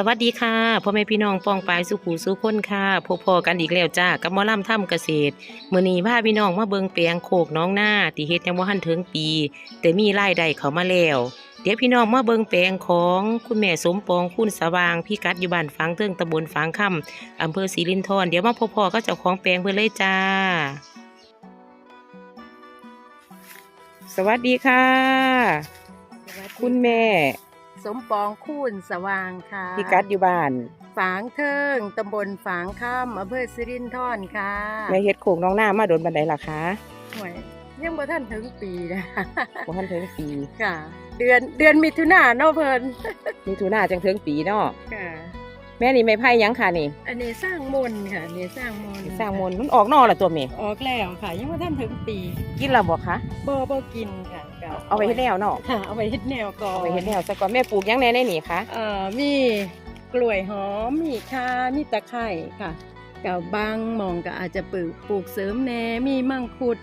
สวัสดีค่ะพ่อแม่พี่น้องปองปายสุขูสุคนค่ะพบพอกันอีกแล้วจ้ากับหมอลำถ้ำเกษตรมื้อนี้พาพี่น้องมาเบิงแปลงโคกน้องหน้าที่เฮ็ดยังบ่ทันถึงปี แต่มีรายได้เข้ามาแล้วเดี๋ยวพี่น้องมาเบิงแปลงของคุณแม่สมปองคุณสว่างพี่กัดอยู่บ้านฝางเทิงตำบลฝางค่ำอำเภอศรีรินธรเดี๋ยวมาพบพอกับเจ้าของแปลงเพิ่นเลยจ้า สวัสดีค่ะ คุณแม่ สมปองคูนสว่างค่ะพี่กัดอยู่บ้าน ฝางเทิงตำบลฝางค่ำอำเภอสิรินธรค่ะแม่เฮ็ดโคกน้องหน้ามาโดนบันไดล่ะคะหวยยังบ่ทันถึงปีนะบ่ทันถึงปีค่ะ เดือนเดือนมิถุนายนเนาะเพิ่นมีทุนาจังถึงปีเนาะค่ะแม่นี่ไม่ไผ่หยังค่ะนี่ อันนี้สร้างมนต์ค่ะอันนี้สร้างมนต์สร้างมนต์มันออกนอกละตัวแม่ออกแล้วค่ะ ยังบ่ทันถึงปี กินแล้วบ่คะบ่บ่กินค่ะ ก็เอาไว้เฮ็ดแนวเนาะค่ะเอาไว้เฮ็ดแนวก่อนเอาไว้เฮ็ดแนวซะก่อนแม่ปลูกหยังแน่ในนี่คะเอ่อมีกล้วยหอมมีข่ามีตะไคร้ค่ะกับบางหมองก็อาจจะปลูกปลูกเสริมแหน่มีมังคุด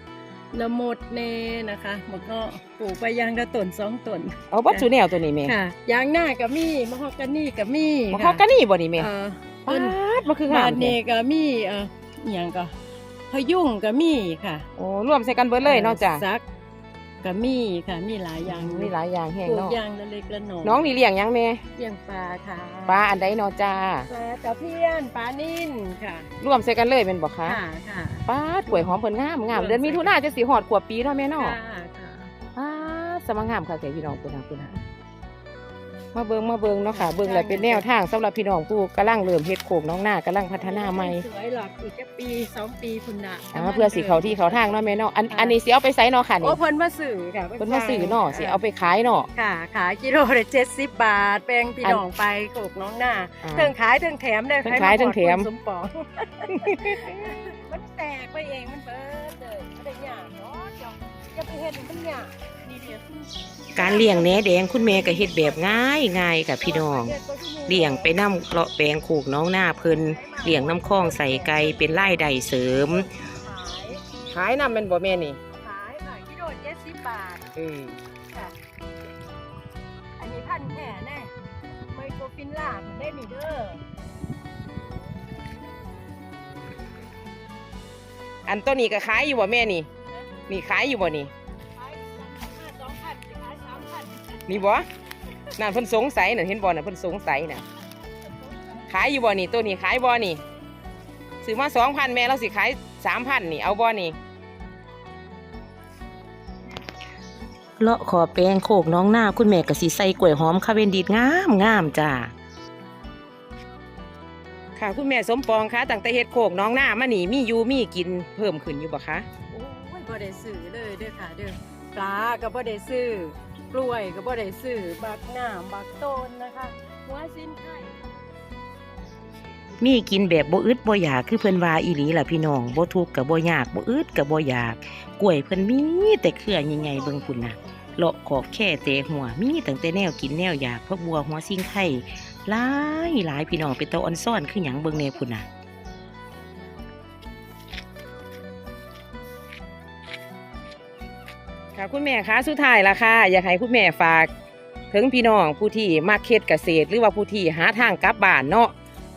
ละมดแหน่นะคะหมดก็ปลูกไปอยางละต้นสองต้นเอาบัดสูแนวตัวนี้แม่ค่ะยางหน้าก็มีมะฮอกกานี่ก็มีบ่เข้ากันนี่บ่นี่แม่เอ่อปาต้นดบ่คืองาบามนเนก็มีเอ่ออหย่างก็พะยุ่งก็มีค่ะโอ้รวมใส่กันเบิดเลยเนาะจ้ะซัก ก็มีค่ะมีหลายอย่างมีหลายอย่างแห้งปลูกเนาะอย่างละเล็กละน้อยน้องนี่เลี้ยงหยังแม่เลี้ยงปลาค่ะปลาอันใดเนาะจ้าปลาตะเพียนปลานิ่นค่ะรวมใส่กันเลยแม่นบ่คะค่ะค่ะ ปลาดกล้วยหอมเพิ่นงามงามเดือนมิถุนายนจะสิฮอดขวบปีเนาะแม่เนาะค่ะค่ะอ่าสมังงามค่ะแกพี่น้องคุณนะคุณนะ มาเบิงมาเบิงเนาะค่ะ เบิงแล้วเป็นแนวทางสำหรับพี่น้องผู้กำลังเริ่มเฮ็ดโขกน้องหน้ากำลังพัฒนาใหม่สวยหรอกอีกแค่ปีสองปีคุณน่ะอ่าเพื่อสิเขาที่เขาทางเนาะแม่เนาะอันอันนี้สิเอาไปไสเนาะค่ะโอ้นี่เพิ่นมาสื่อค่ะเพิ่นมาซื้อเนาะสิเอาไปขายเนาะค่ะขายกิโลละเจ็ดสิบบาทแปลงพี่น้องไปโขกน้องหน้าอ่าเทิงขายเทิงแถมได้เทิงขายเทิงแถมสมปองมันแต กไปเองมันเบิดเลยไม่ได้ยากเนาะอย่าอย่าไปเห็นมันยากนี่เดียวการเลี้ยงแหนแดงคุณแม่ก็เฮ็ดแบบง่ายง่ายกับพี่น้องเลี้ยงไปนํเลาะแปลงโขกน้องหน้าเพิ่นเลี้ยงน้ำคลองใส่ไก่เป็นรายได้เสริมขายขายนำแม่นบ่แม่นี่ขายค่ะกิโลเจ็ดสิบบาทเออค่ะอันนี้พันแค่แน่ไมโครฟินล่ามันได้นี่เด้อ อันตัวนี้ก็ขายอยู่บ่แม่นี่ นี่ขายอยู่บ่นี่ขายห้าสองพันขายสามพันนี่บ่นั่นเพิ่นสงสัยน่ะเห็นบ่น่ะเพิ่นสงสัยน่ะขายอยู่บ่นี่ตัวนี้ขายบ่นี่ซื้อมาสองพันแม่เราสิขายสามพันนี่เอาบ่นี่เลาะขอแปลงโคกน้องหน้าคุณแม่ก็สิใส่กล้วยหอมคาเวนดิดงามงามจ้า ค่ะ คุณแม่สมปองคะตั้งแต่เฮ็ดโคกน้องหน้ามานี่มีอยู่มีกินเพิ่มขึ้นอยู่บ่คะโอ้ยบ่ได้ซื้อเลยเด้อค่ะเด้อปลาก็บ่ได้ซื้อกล้วยก็บ่ได้ซื้อบักหน้ำบักต้นนะคะหัวสินไข่มีกินแบบบ่อึดบ่อยากคือเพิ่นว่าอีหลีล่ะพี่น้องบ่ทุกข์ก็บ่ยากบ่อึดก็บ่อยาก กล้วยเพิ่นมีแต่เครือใหญ่ๆเบิ่งพุ่นน่ะเลาะขอบแค่แต่หัวมีตั้งแต่แนวกินแนวอยากพะบัวหัวซิงไข่ หลายหลายพี่น้องเป็นตาอ่อนซ่อนคือหยังเบิ่งแน่พุ่นน่ะค่ะคุณแม่คะสุดท้ายล่ะค่ะ อยากให้คุณแม่ฝาก ถึงพี่น้องผู้ที่มักเฮ็ดเกษตร หรือว่าผู้ที่หาทางกลับบ้านเนาะ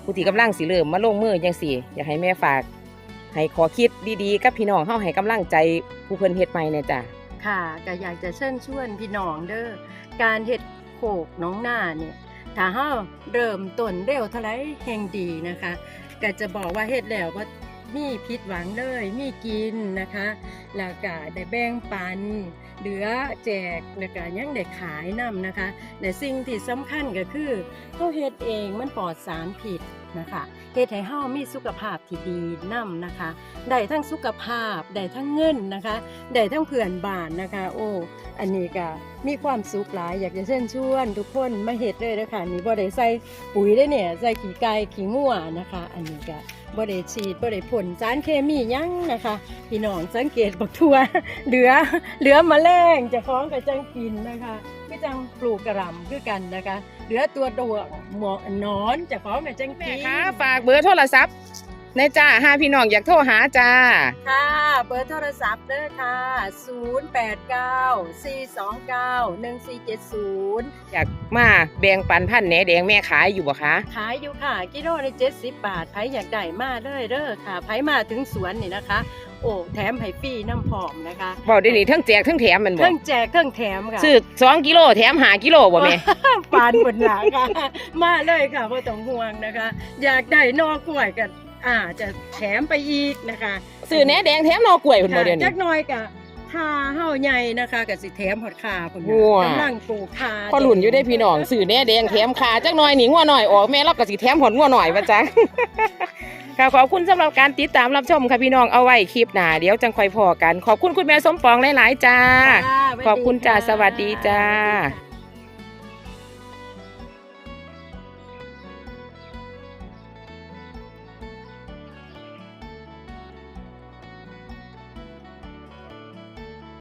ผู้ที่กำลังสิเริ่มมาลงมือจังสี่ อยากให้แม่ฝาก ให้ขอคิดดีๆ กับพี่น้องเฮาให้กำลังใจผู้เพิ่นเฮ็ดใหม่เนี่ยจ้ะ ค่ะก็อยากจะเชิญชวนพี่น้องเด้อการเฮ็ดโขกน้องหน้าเนี่ย ถ้าเฮาเริ่มต้นเร็วเท่าไรแห่งดีนะคะก็จะบอกว่าเฮ็ดแล้วว่ามีพิษหวังเลยมีกินนะคะแล้วก็ได้แบ่งปัน เหลือแจกแล้วก็ยังได้ขายนํนะคะแต่สิ่งที่สำคัญก็คือเฮาเฮ็ดเองมันปลอดสารผิด นะคะเฮ็ดให้เฮามีสุขภาพที่ดีนํนะคะได้ทั้งสุขภาพได้ทั้งเงินนะคะได้ทั้งเพื่อนบ้านนะคะ โอ้อันนี้ก็มีความสุขหลายอยากจะเชิญชวน ทุกคนมาเฮ็ดเลยนะคะนี่บ่ได้ใส่ปุ๋ยได้เนี่ยใส่ขี้ไก่ขี้งัวนะคะ อันนี้ก็บ่ได้ฉีดบ่ได้พ่นสารเคมียังนะคะพี่น้องสังเกตบักทั่วเหลือเหลือมแมลงจะฟ้องกับจังกินนะคะ ก็จังปลูกกระหลำคือกันนะคะ เหลือตัวดวงหมอนอนเจะฟ้าของกับจังแม่กินคะฝากเบอร์โทรศัพท์นายจ้าห้าพี่น้องอยากโทรหาจ้า ค่ะ เบอร์โทรศัพท์เด้อค่ะ 0894291470 อยากมาแบ่งปันพันธุ์แหนแดงแม่ขายอยู่บ่คะ ขายอยู่ค่ะ กิโลละ70 บาทไผอยากได้มาเลยเด้อค่ะไผมาถึงสวนนี่นะคะ โอ้แถมให้ฟรีน้ำผอมนะคะบอกได้นี่ทั้งแจกทั้งแถมแมันบ่เครื่องแจกเครื่องแถมค่ะซื้อสองกิโลแถมหากิโลบ่แม่ ปานบนหลังค่ะ มาเลยค่ะพ่ต้องห่วงนะคะ อยากได้นอกล้วยกันอ่าจะแถมไปอีกนะคะซื้อแหนแดงแถมนอกล้วยเพิ่นบ่ค่ะเดี๋ยวนี้ จักหน้อยกะถ้าเฮาใหญ่นะคะกับสิแถมหอดขาพุ่นงัวกำลังปลูกขาพอหลุนอยู่ได้พี่น้องซื้อแหนแดงแถมขาจักหน่อยนี่งัวหน่อยออกแม่เราก็สิแถมหอนงัวหน่อยว่าจัง ค่ะขอบคุณสำหรับการติดตามรับชมค่ะพี่น้องเอาไว้คลิปหน้าเดี๋ยวจังค่อยพอกัน ขอบคุณคุณแม่สมปองหลายๆจ้าค่ะสวัสดีขอบคุณจ้าค่ะสวัสดีจ้าสวัสดีค่ะ